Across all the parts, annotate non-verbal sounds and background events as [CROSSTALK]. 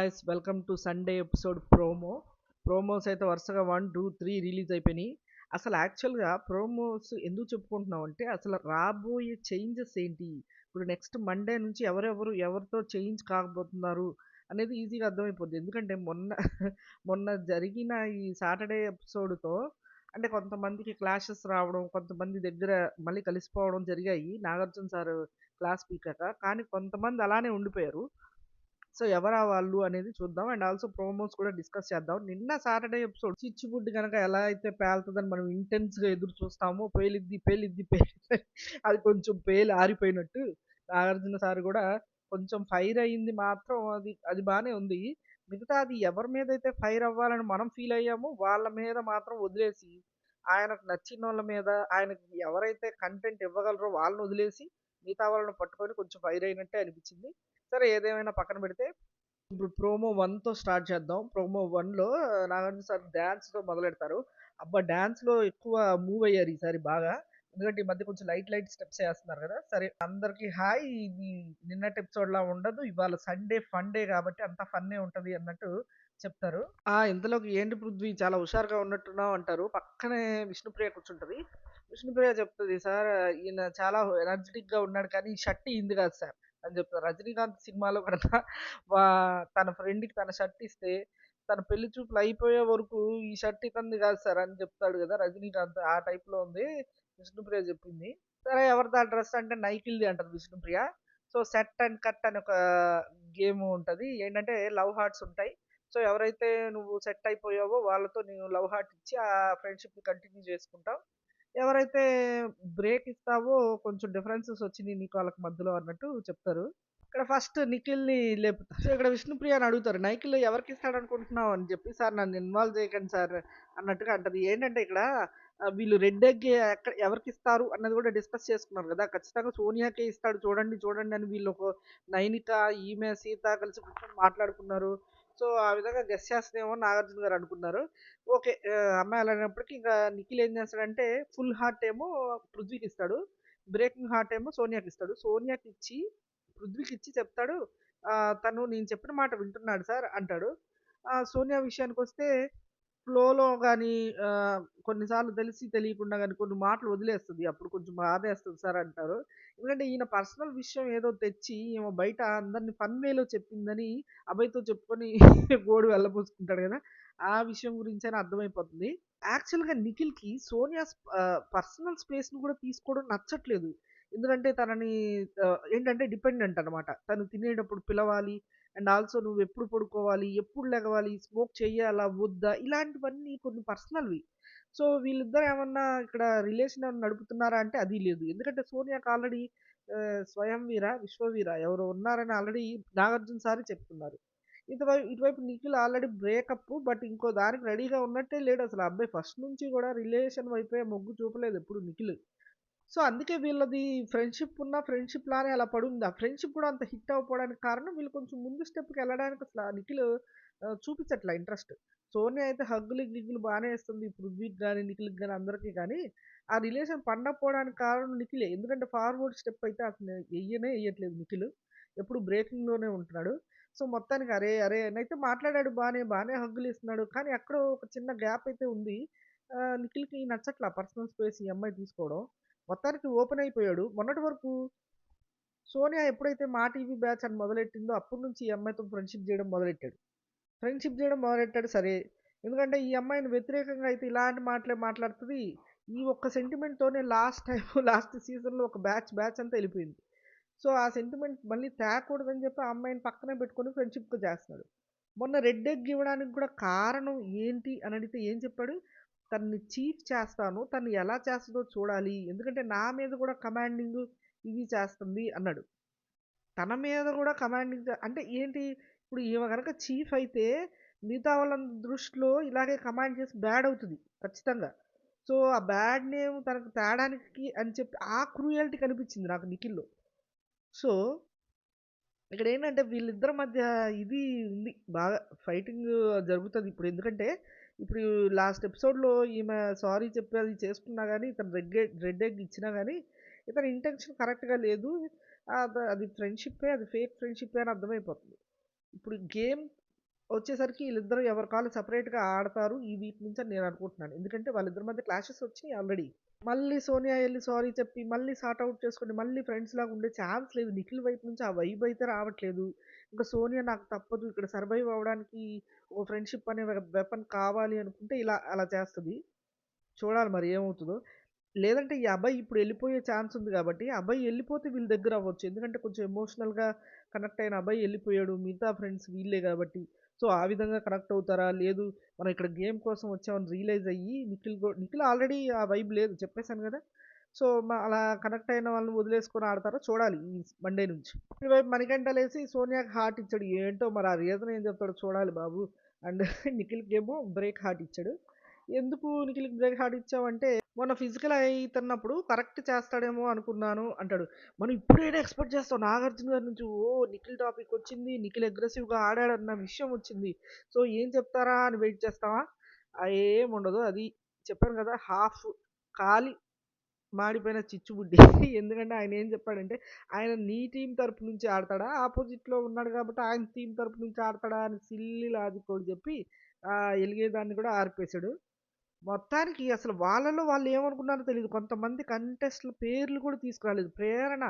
Guys welcome to Sunday episode promo promos అయితే వరుసగా one two three release అయిపోయినాయి. అసలు యాక్చువల్గా ప్రోమోస్ ఎందుకు చెప్పుకుంటున్నాం అంటే అసలు రాబోయే చేంజెస్ ఏంటి? ఇప్పుడు నెక్స్ట్ మండే నుంచి ఎవరెవరు ఎవరితో చేంజ్ కాకపోతున్నారు అనేది ఈజీగా అర్థమైపోద్ది. ఎందుకంటే మొన్న మొన్న జరిగిన ఈ సాటర్డే ఎపిసోడ్తో అంటే కొంతమందికి క్లాషెస్ రావడం కొంతమంది దగ్గర మళ్ళీ కలిసిపోవడం జరిగాయి. నాగార్జున సార్ క్లాస్ పీకాక. కానీ కొంతమంది అలానే ఉండిపోయారు. సో ఎవరా వాళ్ళు అనేది చూద్దాం. అండ్ ఆల్సో ప్రోమోస్ కూడా డిస్కస్ చేద్దాం. నిన్న సాటర్డే ఎపిసోడ్ చిచ్చుబుడ్ కనుక ఎలా అయితే పేలుతుందని మనం ఇంటెన్స్గా ఎదురు చూస్తామో పేలిద్ది పేలిద్ది పేలి [LAUGHS] అది కొంచెం పేలి ఆరిపోయినట్టు నాగార్జున సార్ కూడా కొంచెం ఫైర్ అయ్యింది మాత్రం అది అది బాగానే ఉంది. మిగతా అది ఎవరి మీద అయితే ఫైర్ అవ్వాలని మనం ఫీల్ అయ్యామో వాళ్ళ మీద మాత్రం వదిలేసి ఆయనకు నచ్చిన వాళ్ళ మీద ఆయనకి ఎవరైతే కంటెంట్ ఇవ్వగలరో వాళ్ళని వదిలేసి మిగతా వాళ్ళని పట్టుకొని కొంచెం ఫైర్ అయినట్టే అనిపించింది. సరే ఏదేమైనా పక్కన పెడితే ఇప్పుడు ప్రోమో వన్తో స్టార్ట్ చేద్దాం. ప్రోమో వన్లో నాగార్జున సార్ డ్యాన్స్తో మొదలెడతారు. అబ్బా డ్యాన్స్లో ఎక్కువ మూవ్ అయ్యారు ఈసారి బాగా. ఎందుకంటే ఈ మధ్య కొంచెం లైట్ లైట్ స్టెప్స్ వేస్తున్నారు కదా. సరే అందరికి హాయ్. ఇది నిన్నటి ఎపిసోడ్ లా ఉండదు. ఇవాళ సండే ఫన్ డే కాబట్టి అంత ఫన్నే ఉంటది అన్నట్టు చెప్తారు. ఆ ఇంతలోకి ఏంటి పృథ్వీ? చాలా హుషారుగా ఉన్నట్టున్నావు అంటారు. పక్కనే విష్ణుప్రియ కూర్చుంటది. విష్ణుప్రియ చెప్తుంది సార్ ఈయన చాలా ఎనర్జెటిక్గా ఉన్నాడు కానీ షర్ట్ ఇంది కాదు సార్. అని చెప్తారు. రజనీకాంత్ సినిమాలో కూడా వా తన ఫ్రెండ్కి తన షర్ట్ ఇస్తే తన పెళ్ళి చూపులు అయిపోయే వరకు ఈ షర్ట్ ఇతంది కాదు సార్ అని చెప్తాడు కదా రజనీకాంత్. ఆ టైప్లో ఉంది విష్ణుప్రియ చెప్పింది. సరే ఎవరిది ఆ డ్రెస్ అంటే నైకిల్ది అంటారు Vishnupriya. So set and cut అని ఒక గేమ్ ఉంటుంది. ఏంటంటే లవ్ హార్ట్స్ ఉంటాయి. సో ఎవరైతే నువ్వు సెట్ అయిపోయావో వాళ్ళతో నేను లవ్ హార్ట్ ఇచ్చి ఆ ఫ్రెండ్షిప్ కంటిన్యూ చేసుకుంటావు. ఎవరైతే బ్రేక్ ఇస్తావో కొంచెం డిఫరెన్సెస్ వచ్చినాయి నీకు వాళ్ళకి మధ్యలో అన్నట్టు చెప్తారు. ఇక్కడ ఫస్ట్ నిఖిల్ని లేపుతారు సో ఇక్కడ విష్ణుప్రియ అని అడుగుతారు నైకిల్ ఎవరికి ఇస్తాడు అనుకుంటున్నావు? అని చెప్పి సార్ నన్ను ఇన్వాల్వ్ చేయకండి సార్ అన్నట్టుగా అంటది. ఏంటంటే ఇక్కడ వీళ్ళు రెడ్ ఎగ్ ఎక్కడ ఎవరికి ఇస్తారు అన్నది కూడా డిస్కస్ చేసుకున్నారు కదా. ఖచ్చితంగా సోనియాకే ఇస్తాడు చూడండి చూడండి అని వీళ్ళు ఒక నైనిక ఈమె సీత కలిసి కూర్చొని మాట్లాడుకున్నారు. సో ఆ విధంగా గెస్ చేస్తేమో నాగార్జున గారు అనుకున్నారు. ఓకే అమ్మాయి అలా అయినప్పటికీ ఇంకా నిఖిల్ ఏం చేస్తాడంటే ఫుల్ హార్ట్ ఏమో పృథ్వీకి ఇస్తాడు. బ్రేకింగ్ హార్ట్ ఏమో సోనియాకి ఇస్తాడు. సోనియాకి ఇచ్చి పృథ్వీకి ఇచ్చి చెప్తాడు. తను నేను చెప్పిన మాట వింటున్నాడు సార్ అంటాడు. సోనియా విషయానికి వస్తే ఫ్లోలో కానీ కొన్నిసార్లు తెలిసి తెలియకుండా కానీ కొన్ని మాటలు వదిలేస్తుంది. అప్పుడు కొంచెం బాధేస్తుంది సార్ అంటారు. ఎందుకంటే ఈయన పర్సనల్ విషయం ఏదో తెచ్చి ఈమె బయట అందరిని ఫన్ వేలో చెప్పిందని అబ్బాయితో చెప్పుకొని [LAUGHS] గోడు వెళ్ళబోసుకుంటాడు కదా! ఆ విషయం గురించి అని అర్థమైపోతుంది. యాక్చువల్గా నిఖిల్కి సోనియా పర్సనల్ స్పేస్ని కూడా తీసుకోవడం నచ్చట్లేదు. ఎందుకంటే తనని ఏంటంటే డిపెండెంట్ అనమాట తను తినేటప్పుడు పిలవాలి అండ్ ఆల్సో నువ్వు ఎప్పుడు పడుకోవాలి ఎప్పుడు లెగవాలి స్మోక్ చేయాలా వద్దా? ఇలాంటివన్నీ కొన్ని పర్సనల్వి. సో వీళ్ళిద్దరు ఏమన్నా ఇక్కడ రిలేషన్ ఏమన్నా నడుపుతున్నారా అంటే అది లేదు. ఎందుకంటే సోనియాకి ఆల్రెడీ స్వయం వీర విశ్వవీర ఎవరు ఉన్నారని ఆల్రెడీ నాగార్జున సారి చెప్తున్నారు. ఇటువైపు ఇటువైపు నిఖిల్ ఆల్రెడీ బ్రేకప్ బట్ ఇంకో దానికి రెడీగా ఉన్నట్టే లేడు. అసలు ఆ అబ్బాయి ఫస్ట్ నుంచి కూడా రిలేషన్ వైపే మొగ్గు చూపలేదు ఎప్పుడు నిఖిల్. సో అందుకే వీళ్ళది ఫ్రెండ్షిప్ ఉన్న ఫ్రెండ్షిప్ లానే అలా పడుంది. ఆ ఫ్రెండ్షిప్ కూడా అంత హిట్ అవ్వడానికి కారణం వీళ్ళు కొంచెం ముందు స్టెప్కి వెళ్ళడానికి అసలు నిఖిల్ చూపించట్లా ఇంట్రెస్ట్. సోనియా అయితే హగ్గులు గిగ్గులు బాగానే వేస్తుంది. పృథ్వీకి కానీ నిఖిల్కి కానీ అందరికీ కానీ ఆ రిలేషన్ పండకపోవడానికి కారణం నిఖిలే. ఎందుకంటే ఫార్వర్డ్ స్టెప్ అయితే అతను వెయ్యనే వేయట్లేదు నిఖిల్. ఎప్పుడు బ్రేకింగ్లోనే ఉంటున్నాడు. సో మొత్తానికి అరే అరే అని అయితే మాట్లాడాడు బాగానే బాగానే హగ్గులు ఇస్తున్నాడు కానీ ఎక్కడో ఒక చిన్న గ్యాప్ అయితే ఉంది. నిఖిల్కి నచ్చట్లా పర్సనల్ స్పేస్ ఈ అమ్మాయి తీసుకోవడం. మొత్తానికి ఓపెన్ అయిపోయాడు. మొన్నటి వరకు సోనియా ఎప్పుడైతే మా టీవీ బ్యాచ్ అని మొదలెట్టిందో అప్పటి నుంచి ఈ అమ్మాయితో ఫ్రెండ్షిప్ చేయడం మొదలెట్టాడు. ఫ్రెండ్షిప్ చేయడం మొదలెట్టాడు సరే. ఎందుకంటే ఈ అమ్మాయిని వ్యతిరేకంగా అయితే ఇలాంటి మాటలే మాట్లాడుతుంది. ఈ ఒక్క సెంటిమెంట్తోనే లాస్ట్ టైం లాస్ట్ సీజన్లో ఒక బ్యాచ్ బ్యాచ్ అంతా వెళ్ళిపోయింది. సో ఆ సెంటిమెంట్ మళ్ళీ తేకూడదని చెప్పి ఆ అమ్మాయిని పక్కనే పెట్టుకొని ఫ్రెండ్షిప్ చేస్తున్నాడు. మొన్న రెడ్ ఎగ్ ఇవ్వడానికి కూడా కారణం ఏంటి అని అడిగితే ఏం చెప్పాడు? తనని చీఫ్ చేస్తాను తను ఎలా చేస్తుందో చూడాలి ఎందుకంటే నా మీద కూడా కమాండింగ్ ఇవి చేస్తుంది అన్నాడు. తన మీద కూడా కమాండింగ్ అంటే ఏంటి ఇప్పుడు ఈమె కనుక చీఫ్ అయితే మిగతా వాళ్ళ దృష్టిలో ఇలాగే కమాండ్ చేసి బ్యాడ్ అవుతుంది ఖచ్చితంగా. సో ఆ బ్యాడ్ నేమ్ తనకు తేడానికి అని చెప్పి ఆ క్రూయాలిటీ కనిపించింది నాకు నిఖిల్లో. సో ఇక్కడ ఏంటంటే వీళ్ళిద్దరి మధ్య ఇది ఉంది బాగా ఫైటింగ్ జరుగుతుంది ఇప్పుడు. ఎందుకంటే ఇప్పుడు లాస్ట్ ఎపిసోడ్లో ఈమె సారీ చెప్పి అది చేసుకున్నా కానీ ఇతను రెడ్ రెడ్ ఎగ్ ఇచ్చినా కానీ ఇతని ఇంటెన్షన్ కరెక్ట్గా లేదు అది ఫ్రెండ్షిప్పే అది ఫేక్ ఫ్రెండ్షిప్పే అని అర్థమైపోతుంది ఇప్పుడు గేమ్ వచ్చేసరికి వీళ్ళిద్దరూ ఎవరి కాళ్ళు సపరేట్గా ఆడతారు ఈ వీక్ నుంచి అని నేను అనుకుంటున్నాను. ఎందుకంటే వాళ్ళిద్దరి మధ్య క్లాషెస్ వచ్చినాయి ఆల్రెడీ. మళ్ళీ సోనియా వెళ్ళి సారీ చెప్పి, మళ్ళీ సార్ట్ అవుట్ చేసుకుని మళ్ళీ ఫ్రెండ్స్ లాగా ఉండే ఛాన్స్ లేదు. నిఖిల్ వైపు నుంచి ఆ వైబ్ అయితే రావట్లేదు. ఇంకా సోనియా నాకు తప్పదు ఇక్కడ సర్వైవ్ అవ్వడానికి ఒక ఫ్రెండ్‌షిప్ అనే వెపన్ కావాలి అనుకుంటే ఇలా అలా చేస్తుంది చూడాలి మరి ఏమవుతుందో లేదంటే ఈ అబ్బాయి ఇప్పుడు వెళ్ళిపోయే ఛాన్స్ ఉంది కాబట్టి, అబ్బాయి వెళ్ళిపోతే వీళ్ళ దగ్గర అవ్వచ్చు. ఎందుకంటే కొంచెం ఎమోషనల్‌గా కనెక్ట్ అయిన అబ్బాయి వెళ్ళిపోయాడు మిగతా ఫ్రెండ్స్ వీళ్ళే కాబట్టి. సో, ఆ విధంగా కనెక్ట్ అవుతారా? లేదు మనం ఇక్కడ గేమ్ కోసం వచ్చామని రియలైజ్ అయ్యి నిఖిల్ నిఖిల్ ఆల్రెడీ ఆ వైబ్ లేదు చెప్పేశాను కదా సో, అలా కనెక్ట్ అయిన వాళ్ళని వదిలేసుకొని ఆడతారా చూడాలి ఈ మండే నుంచి. ఇటువైపు మణికంఠ లేసి సోనియాకి హార్ట్ ఇచ్చాడు. ఏంటో మరి ఆ రీజన్ ఏం చెప్తాడో చూడాలి బాబు. అండ్ [LAUGHS] నిఖిల్‌కేమో బ్రేక్ హార్ట్ ఇచ్చాడు. ఎందుకు నిఖిల్‌కి బ్రేక్ హార్ట్ ఇచ్చావంటే, మొన్న ఫిజికల్ అవుతున్నప్పుడు కరెక్ట్ చేస్తాడేమో అనుకున్నాను అంటాడు. మనం ఇప్పుడైనా ఎక్స్‌పెక్ట్ చేస్తాం 'నాగార్జున' గారి నుంచి ఓ నిఖిల్ టాపిక్ వచ్చింది. నిఖిల్ అగ్రెసివ్‌గా ఆడాడన్న విషయం వచ్చింది. సో, ఏం చెప్తారా అని వెయిట్ చేస్తావా ఏముండదు. అది చెప్పాను కదా! హాఫ్ ఖాళీ మాడిపోయిన చిచ్చుబుడ్డి. ఎందుకంటే ఆయన ఏం చెప్పాడంటే, ఆయన నీ టీం తరపు నుంచి ఆడతాడా? ఆపోజిట్‌లో ఉన్నాడు కాబట్టి ఆయన టీమ్ తరపు నుంచి ఆడతాడా? అని సిల్లి లాజిక్ చెప్పి ఎలిగేదాన్ని కూడా ఆర్పేసాడు. మొత్తానికి అసలు వాళ్ళలో వాళ్ళు ఏమనుకున్నారో తెలియదు కొంతమంది కంటెస్ట్‌ల పేర్లు కూడా తీసుకురాలేదు. ప్రేరణ,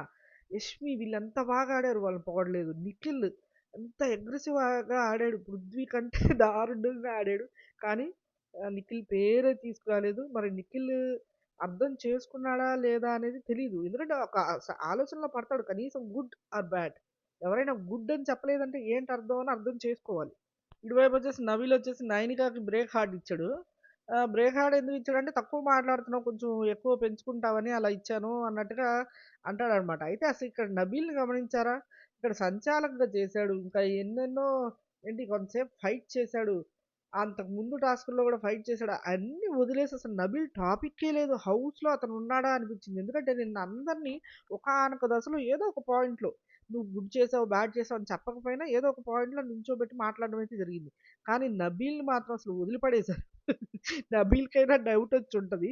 యష్మి ఎంత బాగా ఆడారు వాళ్ళని పొగడలేదు. నిఖిల్ ఎంత అగ్రెసివ్‌గా ఆడాడు. పృథ్వీ కంటే [LAUGHS] దారుణంగా ఆడాడు. కానీ నిఖిల్ పేరే తీసుకురాలేదు. మరి నిఖిల్ అర్థం చేసుకున్నాడా లేదా అనేది తెలియదు ఎందుకంటే ఒక ఆలోచనలో పడతాడు. కనీసం గుడ్ ఆర్ బ్యాడ్. ఎవరైనా గుడ్ అని చెప్పలేదంటే ఏంటి అర్థం అని అర్థం చేసుకోవాలి. ఇటువైపు వచ్చేసి నవీల్ వచ్చేసి నైనికాకి బ్రేక్ హార్ట్ ఇచ్చాడు. బ్రేక్ హార్డ్ ఎందుకు ఇచ్చాడంటే తక్కువ మాట్లాడుతున్నావు కొంచెం ఎక్కువ పెంచుకుంటావని అలా ఇచ్చాను అన్నట్టుగా అంటాడనమాట. అయితే అసలు ఇక్కడ నబీల్‌ని గమనించారా? ఇక్కడ సంచాలకంగా చేశాడు. ఇంకా ఎన్నెన్నో ఏంటి కొంతసేపు ఫైట్ చేశాడు. అంతకు ముందు టాస్కుల్లో కూడా ఫైట్ చేశాడు. అన్నీ వదిలేసి అసలు నబీల్ టాపిక్కే లేదు. హౌస్‌లో అతను ఉన్నాడా అనిపించింది. ఎందుకంటే నిన్న అందరిని ఒకానొక దశలో ఏదో ఒక పాయింట్‌లో నువ్వు గుడ్ చేసావు, బ్యాడ్ చేసావు అని చెప్పకపోయినా ఏదో ఒక పాయింట్‌లో నించోబెట్టి మాట్లాడడం అయితే జరిగింది. కానీ నబీల్‌ని మాత్రం అసలు వదిలిపడేశారు. [LAUGHS] నబీల్‌కైనా డౌట్ వచ్చి ఉంటుంది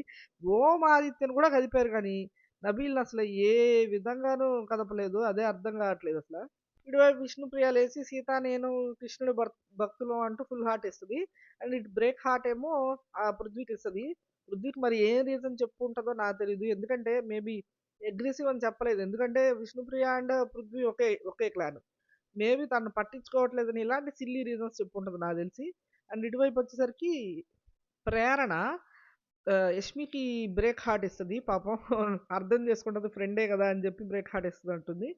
ఓం ఆదిత్యను కూడా కదిపారు కానీ నబీల్‌ని అసలు ఏ విధంగానూ కదపలేదు. అదే అర్థం కావట్లేదు అసలు ఇటువైపు విష్ణుప్రియ లేసి సీత నేను కృష్ణుడి భర్ భక్తులం అంటూ ఫుల్ హార్ట్ ఇస్తుంది అండ్ ఇటు బ్రేక్ హార్ట్ ఏమో ఆ పృథ్వీకి ఇస్తుంది పృథ్వీకి మరి ఏం రీజన్ చెప్పుకుంటుందో నాకు తెలియదు ఎందుకంటే మేబీ అగ్రెసివ్ అని చెప్పలేదు. ఎందుకంటే విష్ణుప్రియ అండ్ పృథ్వీ ఒకే ఒకే క్లాన్. మేబీ తను పట్టించుకోవట్లేదని ఇలాంటి సిల్లీ రీజన్స్ చెప్పుంటది నాకు తెలిసి. అండ్ ఇటువైపు వచ్చేసరికి ప్రేరణ యష్మికి బ్రేక్ హార్ట్ ఇస్తుంది పాపం అర్థం చేసుకుంటుంది ఫ్రెండే కదా! అని చెప్పి బ్రేక్ హార్ట్ ఇస్తదంటుంది.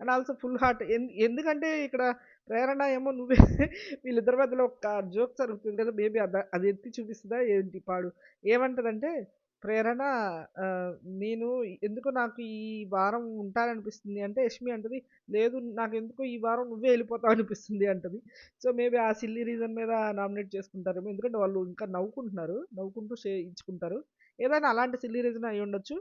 అండ్ ఆల్సో ఫుల్ హార్ట్ ఎన్ ఎందుకంటే ఇక్కడ ప్రేరణ ఏమో నువ్వే వీళ్ళిద్దరి మధ్యలో ఒక జోక్ జరుగుతుంది కదా! మేబీ అది అది ఎత్తి చూపిస్తుందా ఏంటి పాడు. ఏమంటదంటే ప్రేరణ ఆహ్, నేను ఎందుకో నాకు ఈ వారం ఉంటాననిపిస్తుంది అంటే యష్మి అంటది, లేదు నాకెందుకో ఈ వారం నువ్వే వెళ్ళిపోతావు అనిపిస్తుంది అంటది. సో, మేబీ ఆ సిల్లీ రీజన్ మీద నామినేట్ చేసుకుంటారేమో. ఎందుకంటే వాళ్ళు ఇంకా నవ్వుకుంటున్నారు. నవ్వుకుంటూ షే ఇచ్చుకుంటారు. ఏదైనా అలాంటి సిల్లీ రీజన్ అయ్యుండొచ్చు.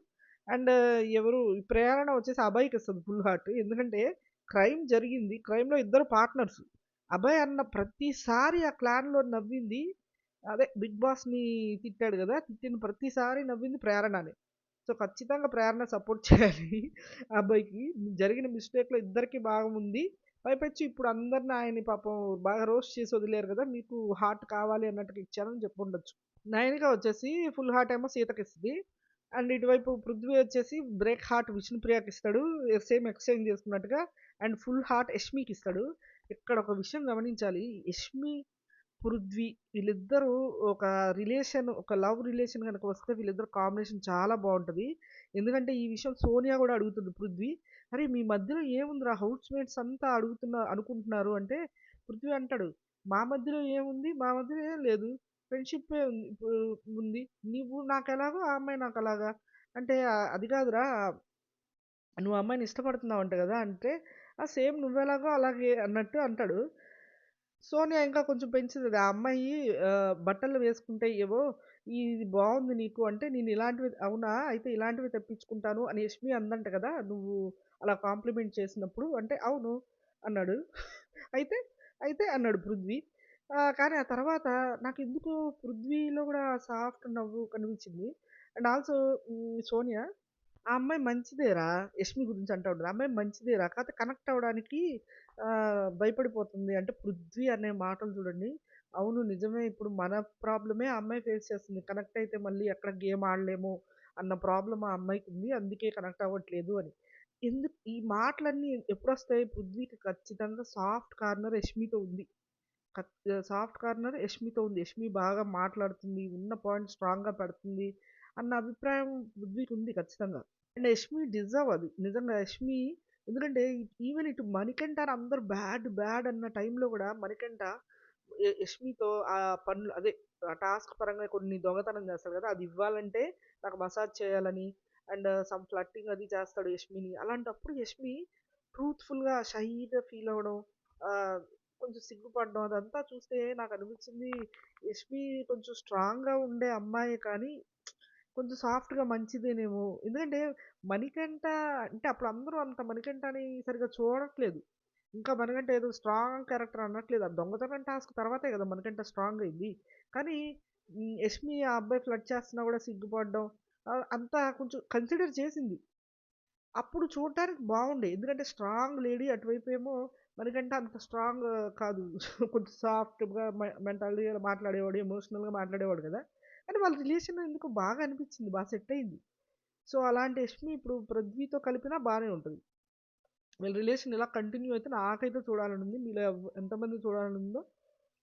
అండ్ ఎవరు ఈ ప్రేరణ వచ్చేసి అభయ్‌కి ఇస్తది ఫుల్ హార్ట్. ఎందుకంటే క్రైమ్ జరిగింది. క్రైమ్‌లో ఇద్దరు పార్ట్నర్స్. అభయ్ అన్న ప్రతిసారి ఆ క్లాన్‌లో నవ్వింది అదే బిగ్ బాస్‌ని తిట్టాడు కదా తిట్టిన ప్రతిసారి నవ్వింది ప్రేరణనే. సో, ఖచ్చితంగా ప్రేరణ సపోర్ట్ చేయాలి అబ్బాయికి జరిగిన మిస్టేక్‌లో ఇద్దరికీ భాగం ఉంది. పైపెచ్చి ఇప్పుడు అందరిని ఆయన్ని పాపం బాగా రోస్ట్ చేసి వదిలేరు కదా మీకు హార్ట్ కావాలి అన్నట్టుగా ఇచ్చారని చెప్పుండొచ్చు. నైన్గా వచ్చేసి ఫుల్ హార్ట్ ఏమో సీతకిస్తది. అండ్ ఇటువైపు పృథ్వీ వచ్చేసి బ్రేక్ హార్ట్ విష్ణుప్రియాకి ఇస్తాడు. సేమ్ ఎక్స్‌చేంజ్ చేసుకున్నట్టుగా. అండ్ ఫుల్ హార్ట్ యష్మికి ఇస్తాడు. ఇక్కడ ఒక విషయం గమనించాలి. యష్మి, పృథ్వీ వీళ్ళిద్దరూ ఒక రిలేషన్ ఒక లవ్ రిలేషన్ కనుక వస్తే వీళ్ళిద్దరు కాంబినేషన్ చాలా బాగుంటుంది ఎందుకంటే ఈ విషయం సోనియా కూడా అడుగుతుంది పృథ్వీ. అరే! మీ మధ్యలో ఏముందిరా హౌస్‌మేట్స్ అంతా అడుగుతున్న అనుకుంటున్నారు అంటే పృథ్వీ అంటాడు, మా మధ్యలో ఏముంది? మా మధ్యలో ఏం లేదు. ఫ్రెండ్‌షిప్పే ఉంది ఇప్పుడు ఉంది. నువ్వు ఎలాగో ఆ అమ్మాయి నాకు అలాగా అంటే అది కాదురా నువ్వు అమ్మాయిని ఇష్టపడుతున్నావు అంట కదా అంటే ఆ! సేమ్ నువ్వెలాగో అలాగే అన్నట్టు అంటాడు. సోనియా ఇంకా కొంచెం పెంచింది. ఆ అమ్మాయి ఆహ్, బట్టలు వేసుకుంటే ఏవో ఇది బావుంది నీకు అంటే నేను ఇలాంటివి అవునా! అయితే ఇలాంటివి తెప్పించుకుంటాను అని యష్మి అందంట కదా! నువ్వు అలా కాంప్లిమెంట్ చేసినప్పుడు అంటే అవును అన్నాడు. అయితే అయితే అన్నాడు పృథ్వీ. ఆహ్, కానీ ఆ తర్వాత నాకెందుకో పృథ్వీలో గూడా సాఫ్ట్ నవ్వు కనిపించింది. అండ్ ఆల్సో హ్మ్, సోనియా ఆ అమ్మాయి మంచిదేరా యష్మి గురించి అంటూ ఉంటుంది ఆ అమ్మాయి మంచిదేరా కాకపోతే కనెక్ట్ అవ్వడానికి భయపడిపోతుంది. అంటే పృథ్వీ అనే మాటలు చూడండి. అవును నిజమే ఇప్పుడు మన ప్రాబ్లమే ఆ అమ్మాయి ఫేస్ చేస్తుంది. కనెక్ట్ అయితే మళ్ళీ ఎక్కడ గేమ్ ఆడలేము అన్న ప్రాబ్లం ఆ అమ్మాయికి ఉంది అందుకే కనెక్ట్ అవ్వట్లేదు అని. ఎందుకు ఈ మాటలన్నీ ఎప్పుడొస్తాయి? పృథ్వీకి ఖచ్చితంగా సాఫ్ట్ కార్నర్ యష్మితో ఉంది. సాఫ్ట్ కార్నర్ యష్మితో ఉంది. యష్మి బాగా మాట్లాడుతుంది. ఉన్న పాయింట్ స్ట్రాంగ్‌గా పెడుతుంది అన్న అభిప్రాయం పృథ్వీకి ఉంది ఖచ్చితంగా. అండ్ యష్మి డిజర్వ్ అది. నిజంగా యష్మి ఎందుకంటే ఈవెన్ ఇటు మణికంఠని అందరూ బ్యాడ్, బ్యాడ్ అన్న టైంలో కూడా మణికంఠ య యష్మితో ఆ పనులు అదే ఆ టాస్క్ పరంగా కొన్ని దొంగతనం చేస్తాడు కదా! అది ఇవ్వాలంటే నాకు మసాజ్ చేయాలని అండ్ సమ్ ఫ్లట్టింగ్ అది చేస్తాడు యష్మిని. అలాంటప్పుడు యష్మి ట్రూత్‌ఫుల్‌గా, షైగా ఫీల్ అవ్వడం కొంచెం సిగ్గుపడడం అదంతా చూస్తే నాకు అనిపించింది యష్మి కొంచెం స్ట్రాంగ్‌గా ఉండే అమ్మాయే కానీ కొంచెం సాఫ్ట్‌గా మంచిదేనేమో. ఎందుకంటే మణికంఠ అంటే అప్పుడు అందరూ అంత మణికంఠని సరిగ్గా చూడట్లేదు. ఇంకా మనకంటే ఏదో స్ట్రాంగ్ క్యారెక్టర్ అనట్లేదు. ఆ దొంగతనం టాస్క్ తర్వాతే కదా మణికంఠ స్ట్రాంగ్ అయింది. కానీ యష్మి ఆ అబ్బాయి ఫ్లడ్ చేస్తున్నా కూడా సిగ్గుపడడం అంతా కొంచెం కన్సిడర్ చేసింది. అప్పుడు చూడటానికి బాగుండే. ఎందుకంటే స్ట్రాంగ్ లేడీ అటువైపు ఏమో మనకంట అంత స్ట్రాంగ్ కాదు. కొంచెం సాఫ్ట్‌గా మెంటాలిటీగా మాట్లాడేవాడు. ఎమోషనల్‌గా మాట్లాడేవాడు కదా! కానీ వాళ్ళ రిలేషన్ ఎందుకు బాగా అనిపించింది. బాగా సెట్ అయింది. సో, అలాంటి యష్మి ఇప్పుడు పృథ్వీతో కలిపినా బాగానే ఉంటుంది వీళ్ళ రిలేషన్ ఇలా కంటిన్యూ అయితే నాకైతే చూడాలని ఉంది. మీలో ఎంతమంది చూడాలని ఉందో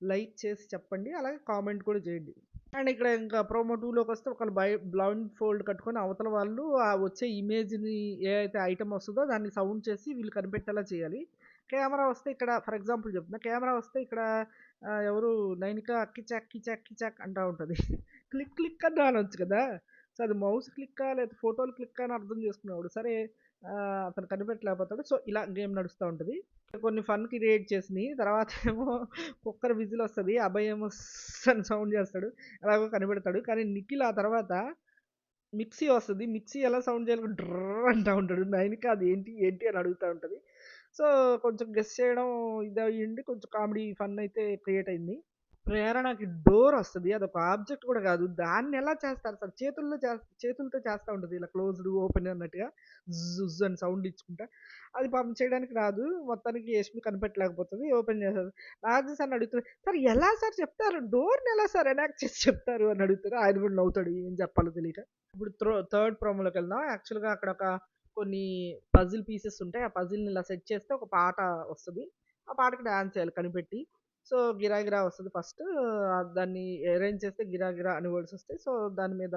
లైక్ చేసి చెప్పండి. అలాగే కామెంట్ కూడా చేయండి. అండ్ ఇక్కడ ఇంకా ప్రోమో 2లోకొస్తే ఒకళ్ళు బై బ్లౌండ్ ఫోల్డ్ కట్టుకొని అవతల వాళ్ళు ఆ వచ్చే ఇమేజ్‌ని ఏ అయితే వస్తుందో దాన్ని సౌండ్ చేసి వీళ్ళు కనిపెట్టేలా చేయాలి. కెమెరా వస్తే ఇక్కడ ఫర్ ఎగ్జాంపుల్ చెప్తున్నా. కెమెరా వస్తే ఇక్కడ ఎవరు నైనిక కిచాక్ కిచాక్ కిచాక్ అంటా ఉంటుంది క్లిక్ క్లిక్ అని అనొచ్చు కదా! సో, అది మౌస్ క్లిక్కా లేదా ఫోటోలు క్లిక్ అని అర్థం చేసుకునేవాడు. సరే అతను కనిపెట్టలేకపోతాడు. సో, ఇలా గేమ్ నడుస్తూ ఉంటుంది కొన్ని ఫన్ క్రియేట్ చేసిన తర్వాత ఏమో కుక్కర్ విజిల్ వస్తుంది అబ్బాయి ఏమో అని సౌండ్ చేస్తాడు. అలాగో కనిపెడతాడు. కానీ నిఖిల్ ఆ తర్వాత మిక్సీ వస్తుంది మిక్సీ ఎలా సౌండ్ చేయాలి డ్రర్ అంటూ ఉంటాడు. నైన్కి అది ఏంటి? ఏంటి? అని అడుగుతూ ఉంటుంది సో, కొంచెం గెస్ చేయడం ఇది అయ్యింది కొంచెం కామెడీ ఫన్ అయితే క్రియేట్ అయింది. ప్రేరణకి డోర్ వస్తుంది అదొక ఆబ్జెక్ట్ కూడా కాదు. దాన్ని ఎలా చేస్తారు సార్ చేతుల్లో చేస్తా చేతులతో చేస్తూ ఉంటుంది ఇలా క్లోజ్డ్, ఓపెన్ అన్నట్టుగా జుజ్ అని సౌండ్ ఇచ్చుకుంటా. అది పాపం చేయడానికి రాదు. మొత్తానికి యష్మి కనిపెట్టలేకపోతుంది ఓపెన్ చేస్తారు నాగార్జున సార్ అడుగుతది. సార్ ఎలా సార్ చెప్తారు? డోర్‌ని ఎలా సార్ ఎనాక్ట్ చేసి చెప్తారు అని అడుగుతారు. ఆయన కూడా నవ్వుతాడు. ఏం చెప్పాలో తెలియక. ఇప్పుడు త్రో థర్డ్ ప్రోమోలోకెళ్దాం. యాక్చువల్‌గా అక్కడ ఒక కొన్ని పజిల్ పీసెస్ ఉంటాయి. ఆ పజిల్‌ని ఇలా సెట్ చేస్తే ఒక పాట వస్తుంది ఆ పాటకి డ్యాన్స్ చేయాలి కనిపెట్టి. సో, గిరా గిరా ఫస్ట్. దాన్ని అరేంజ్ చేస్తే గిరా గిరా అని వర్డ్స్ వస్తాయి. సో, దాని మీద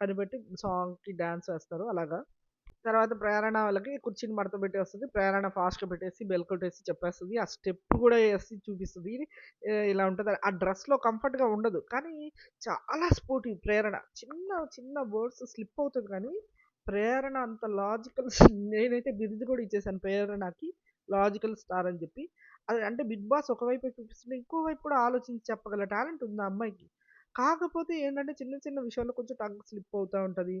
కనిపెట్టి సాంగ్‌కి డ్యాన్స్ వేస్తారు అలాగా. తర్వాత ప్రేరణ వాళ్ళకి కుర్చీని మడతపెట్టి వస్తుంది ప్రేరణ ఫాస్ట్‌గా పెట్టేసి బెల్ కొట్టేసి ఆ స్టెప్ కూడా వేసి చూపిస్తుంది ఇలా ఉంటుంది ఆ డ్రెస్‌లో కంఫర్ట్‌గా ఉండదు. కానీ చాలా స్పోర్టివ్ ప్రేరణ. చిన్న చిన్న వర్డ్స్ స్లిప్ అవుతుంది కానీ ప్రేరణ అంత లాజికల్ నేనైతే బిరుదు కూడా ఇచ్చేసాను ప్రేరణకి. లాజికల్ స్టార్ అని చెప్పి. అది అంటే 'బిగ్ బాస్' ఒకవైపు చూపిస్తుంది ఇంకో వైపు కూడా ఆలోచించి చెప్పగల టాలెంట్ ఉంది ఆ అమ్మాయికి. కాకపోతే ఏంటంటే చిన్న చిన్న విషయాల్లో కొంచెం టంగ్ స్లిప్ అవుతూ ఉంటుంది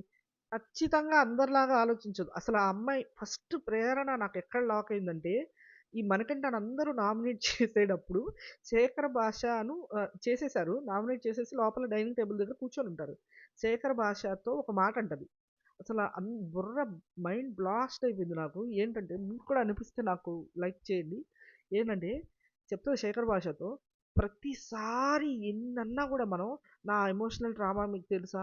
ఖచ్చితంగా అందరిలాగా ఆలోచించదు. అసలు ఆ అమ్మాయి ఫస్ట్ ప్రేరణ నాకు ఎక్కడ లాక్ అయిందంటే ఈ మనకంటే అందరూ నామినేట్ చేసేటప్పుడు శేఖర్ భాషను చేసేసారు. నామినేట్ చేసేసి లోపల డైనింగ్ టేబుల్ దగ్గర కూర్చొని ఉంటారు శేఖర్ భాషతో ఒక మాట అంటది. అసలు అన్ బుర్ర మైండ్ బ్లాస్ట్ అయిపోయింది నాకు. ఏంటంటే మీకు కూడా అనిపిస్తే నాకు లైక్ చేయండి. ఏంటంటే చెప్తది శేఖర్ భాషతో ప్రతిసారి ఎన్నన్నా కూడా మనం నా ఎమోషనల్ డ్రామా మీకు తెలుసా?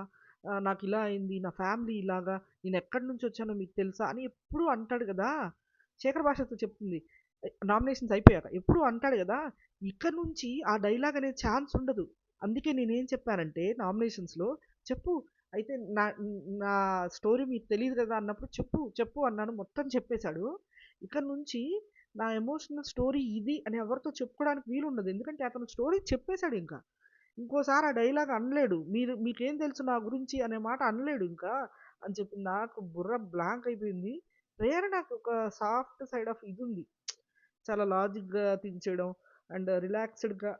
నాకు ఇలా అయింది. నా ఫ్యామిలీ ఇలాగా. నేను ఎక్కడి నుంచి వచ్చానో మీకు తెలుసా? అని ఎప్పుడూ అంటాడు కదా! శేఖర్ భాషతో చెప్తుంది. నామినేషన్స్ అయిపోయాక. ఎప్పుడూ అంటాడు కదా! ఇక్కడ నుంచి ఆ డైలాగ్ అనే ఛాన్స్ ఉండదు. అందుకే నేనేం చెప్పానంటే నామినేషన్స్‌లో చెప్పు అయితే నా నా స్టోరీ మీకు తెలియదు కదా! అన్నప్పుడు చెప్పు, చెప్పు అన్నాను. మొత్తం చెప్పేశాడు ఇక్కడ నుంచి నా ఎమోషనల్ స్టోరీ ఇది అని ఎవరితో చెప్పుకోవడానికి వీలుండదు. ఎందుకంటే అతను స్టోరీ చెప్పేశాడు ఇంకా. ఇంకోసారి ఆ డైలాగ్ అనలేడు. మీరు మీకేం తెలుసు నా గురించి అనే మాట అనలేడు ఇంకా అని చెప్పి నాకు బుర్ర బ్లాంక్ అయిపోయింది. ప్రేరణకు ఒక సాఫ్ట్ సైడ్ ఆఫ్ ఇది ఉంది చాలా లాజిక్‌గా థింక్ చేయడం అండ్ రిలాక్స్‌డ్‌గా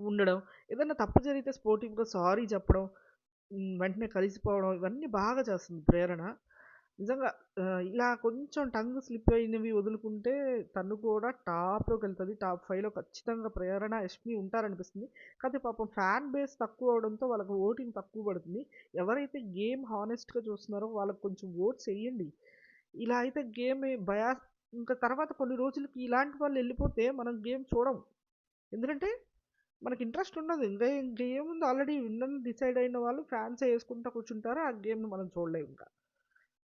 ఉండడం. ఏదైనా తప్పు జరిగితే స్పోర్టివ్‌గా సారీ చెప్పడం. వెంటనే కలిసిపోవడం ఇవన్నీ బాగా చేస్తుంది ప్రేరణ. నిజంగా ఆహ్, ఇలా కొంచెం టంగ్ స్లిప్ అయినవి వదులుకుంటే తను కూడా టాప్‌లోకెళ్తది. టాప్ 5లో ఖచ్చితంగా ప్రేరణ, యష్మి ఉంటారనిపిస్తుంది. కాకపోతే పాపం ఫ్యాన్ బేస్ తక్కువ అవ్వడంతో వాళ్ళకి ఓటింగ్ తక్కువ పడుతుంది. ఎవరైతే గేమ్ హానెస్ట్‌గా చూస్తున్నారో వాళ్ళకి కొంచెం ఓట్స్ ఎయ్యండి. ఇలా అయితే గేమ్ బయాస్ ఇంకా తర్వాత కొన్ని రోజులకి ఇలాంటి వాళ్ళు వెళ్ళిపోతే మనం గేమ్ చూడం. ఎందుకంటే మనకి ఇంట్రెస్ట్ ఉండదు. ఇంకా ఇంక ఏముంది ఆల్రెడీ విన్నర్‌ని డిసైడ్ అయిన వాళ్ళు ఫ్యాన్సే యేసుకుంటా కూర్చుంటారు. ఆ గేమ్‌ని మనం చూడలేము ఇంకా.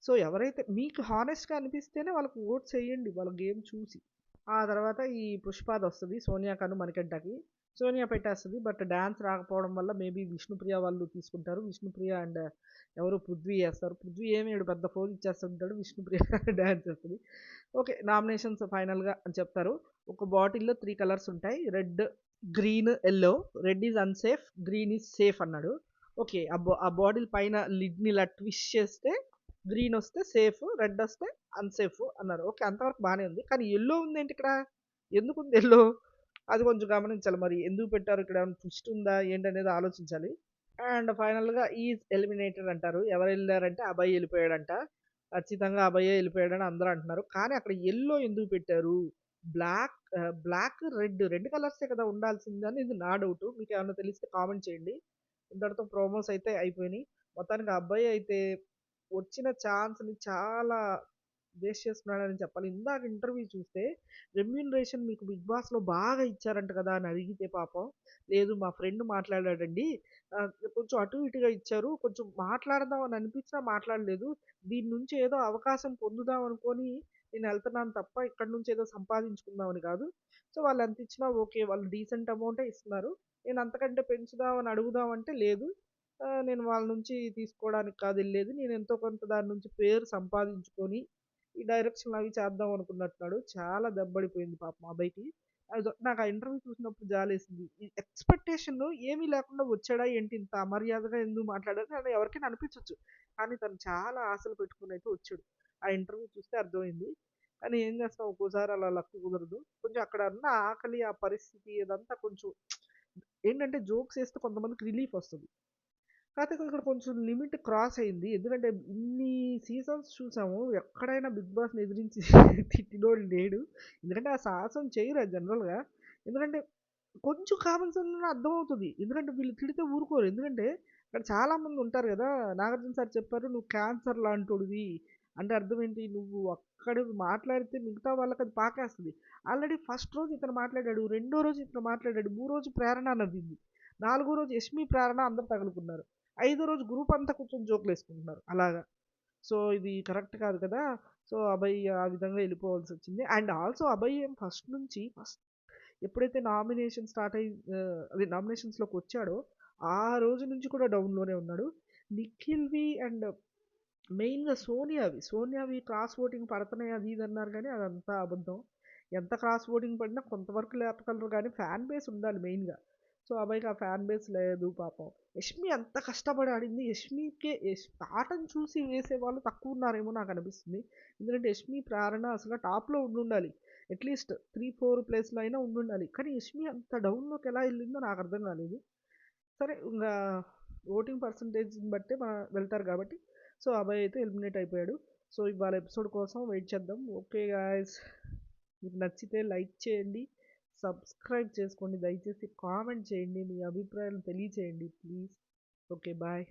సో, ఎవరైతే మీకు హానెస్ట్‌గా అనిపిస్తేనే వాళ్ళకి ఓట్ చేయండి వాళ్ళ గేమ్ చూసి. ఆ తర్వాత ఈ పుష్పాదొస్తది సోనియా కను, మణికంఠకి. సోనియా పెట్టేస్తుంది బట్ డ్యాన్స్ రాకపోవడం వల్ల మేబీ విష్ణుప్రియ వాళ్ళు తీసుకుంటారు. విష్ణుప్రియ అండ్ ఎవరు పృథ్వీ వేస్తారు పృథ్వీ ఏమేడు పెద్ద ఫోన్ ఇచ్చేస్తుంటాడు. విష్ణుప్రియ [LAUGHS] డాన్స్ వస్తుంది ఓకే. నామినేషన్స్ ఫైనల్‌గా అని చెప్తారు. ఒక బాటిల్‌లో త్రీ కలర్స్ ఉంటాయి. Red, green, yellow red is unsafe. Green is safe అన్నాడు. ఓకే. ఆ బా ఆ బాటిల్ పైన లిడ్‌ని ఇలా ట్విస్ట్ చేస్తే గ్రీన్ వస్తే సేఫ్. రెడ్ వస్తే అన్‌సేఫ్ అన్నారు. ఓకే. అంతవరకు బాగానే ఉంది. కానీ యెల్లో ఉందేంటి ఇక్కడ? ఎందుకుంది ఎల్లో అది కొంచెం గమనించాలి మరి. ఎందుకు పెట్టారు? ఇక్కడ ఏమైనా ట్విస్ట్ ఉందా? ఏంటనేది ఆలోచించాలి. అండ్ ఫైనల్‌గా ఈజ్ ఎలిమినేటెడ్ అంటారు. ఎవరు వెళ్ళారంటే అబ్బాయి వెళ్ళిపోయాడంట ఖచ్చితంగా అభయే వెళ్ళిపోయాడని అందరూ అంటున్నారు. కానీ అక్కడ ఎల్లో ఎందుకు పెట్టారు? బ్లాక్ బ్లాక్, రెడ్ రెండు కలర్సే కదా ఉండాల్సింది ఇది నా డౌట్ మీకు ఏమైనా తెలిస్తే కామెంట్ చేయండి. ఇంతటితో ప్రోమోస్ అయితే అయిపోయినాయి. మొత్తానికి అబ్బాయి అయితే వచ్చిన ఛాన్స్‌ని చాలా వేస్ట్ చేస్తున్నాడని చెప్పాలి. ఇందాక ఇంటర్వ్యూ చూస్తే రెమ్యూనరేషన్ మీకు 'బిగ్ బాస్‌లో' బాగా ఇచ్చారంట కదా! అని అడిగితే పాపం లేదు మా ఫ్రెండ్ మాట్లాడాడండి. కొంచెం అటు ఇటుగా ఇచ్చారు. కొంచెం మాట్లాడదాం అని అనిపించినా మాట్లాడలేదు. దీని నుంచి ఏదో అవకాశం పొందుదాం అనుకొని నేను వెళ్తున్నాను తప్ప ఇక్కడి నుంచి ఏదో సంపాదించుకుందామని కాదు. సో, వాళ్ళు ఎంత ఇచ్చినా ఓకే. వాళ్ళు డీసెంట్ అమౌంటే ఇస్తున్నారు. నేను అంతకంటే పెంచుదామని అడుగుదామంటే లేదు. నేను వాళ్ళ నుంచి తీసుకోవడానికి కాదు వెళ్ళేది నేను ఎంతో కొంత దాని నుంచి పేరు సంపాదించుకొని ఈ డైరెక్షన్ అవి చేద్దాం అనుకున్నట్టున్నాడు. చాలా దెబ్బడిపోయింది పాపం అబ్బాయికి అది నాకు ఆ ఇంటర్వ్యూ చూసినప్పుడు జాలేసింది. ఎక్స్‌పెక్టేషన్ ఏమీ లేకుండా వచ్చాడా ఏంటి? ఇంత అమర్యాదగా ఎందుకు మాట్లాడాడు అని ఎవరికైనా అనిపించవచ్చు కానీ తను చాలా ఆశలు పెట్టుకుని అయితే వచ్చాడు. ఆ ఇంటర్వ్యూ చూస్తే అర్థమైంది. కానీ ఏం చేస్తాం ఒక్కోసారి అలా లక్ కుదరదు. కొంచెం అక్కడ ఉన్న ఆకలి, ఆ పరిస్థితి ఇదంతా కొంచెం ఏంటంటే జోక్స్ వేస్తే కొంతమందికి రిలీఫ్ వస్తుంది కాకపోతే ఇక్కడ కొంచెం లిమిట్ క్రాస్ అయింది. ఎందుకంటే ఇన్ని సీజన్స్ చూసాము. ఎక్కడైనా 'బిగ్ బాస్‌ని' ఎదిరించి [LAUGHS] తిట్టినోడు లేడు. ఎందుకంటే ఆ సాహసం చేయరు జనరల్‌గా. ఎందుకంటే కొంచెం కామన్ సెన్స్ అర్థమవుతుంది ఎందుకంటే వీళ్ళు తిడితే ఊరుకోరు. ఎందుకంటే ఇక్కడ చాలామంది ఉంటారు కదా నాగార్జున సార్ చెప్పారు "నువ్వు క్యాన్సర్ లాంటోడివి." అంటే అర్థం ఏంటి? నువ్వు అక్కడ మాట్లాడితే మిగతా వాళ్ళకి అది పాకేస్తుంది ఆల్రెడీ ఫస్ట్ రోజు ఇతను మాట్లాడాడు. రెండో రోజు ఇతను మాట్లాడాడు. మూడో రోజు ప్రేరణ నవ్వింది. నాలుగో రోజు యష్మి, ప్రేరణ అందరూ తగులుకున్నారు. ఐదో రోజు గ్రూప్ అంతా కూర్చొని జోకులేసుకుంటున్నారు. అలాగా. సో, ఇది కరెక్ట్ కాదు కదా! సో, అబ్బాయి ఆ విధంగా వెళ్ళిపోవాల్సి వచ్చింది అండ్ ఆల్సో అబ్బాయి ఏం ఫస్ట్ నుంచి ఫస్ట్ ఎప్పుడైతే నామినేషన్ స్టార్ట్ అయ్యి అదే నామినేషన్స్‌లోకి వచ్చాడో ఆ రోజు నుంచి కూడా డౌన్‌లోనే ఉన్నాడు. నిఖిల్‌వి అండ్ మెయిన్‌గా సోనియావి. సోనియావి క్రాస్ ఓటింగ్ పడుతున్నాయి అది ఇది అన్నారు కానీ అదంతా అబద్ధం. ఎంత క్రాస్ ఓటింగ్ పడినా కొంతవరకు లేపగలరు కానీ ఫ్యాన్ బేస్ ఉండాలి మెయిన్‌గా. సో, అబ్బాయికి ఆ ఫ్యాన్ బేస్ లేదు పాపం. యష్మి అంత కష్టపడి ఆడింది. యష్మికే యష్ ఆటను చూసి వేసే వాళ్ళు తక్కువ ఉన్నారేమో నాకు అనిపిస్తుంది ఎందుకంటే యష్మి, ప్రేరణ అసలు టాప్‌లో ఉండుండాలి. అట్‌లీస్ట్ 3, 4 ప్లేస్‌లో అయినా ఉండుండాలి. కానీ యష్మి అంత డౌన్‌లోకి ఎలా వెళ్ళిందో నాకు అర్థం కాలేదు. సరే ఇంకా ఓటింగ్ పర్సెంటేజ్‌ని బట్టే మా వెళ్తారు కాబట్టి సో, అబ్బాయి అయితే ఎలిమినేట్ అయిపోయాడు. సో, ఇవాళ ఎపిసోడ్ కోసం వెయిట్ చేద్దాం. Okay guys. మీకు నచ్చితే లైక్ చేయండి. సబ్స్క్రైబ్ చేసుకోండి. దయచేసి కామెంట్ చేయండి. మీ అభిప్రాయాలు తెలియచేయండి ప్లీజ్. ఓకే. బాయ్.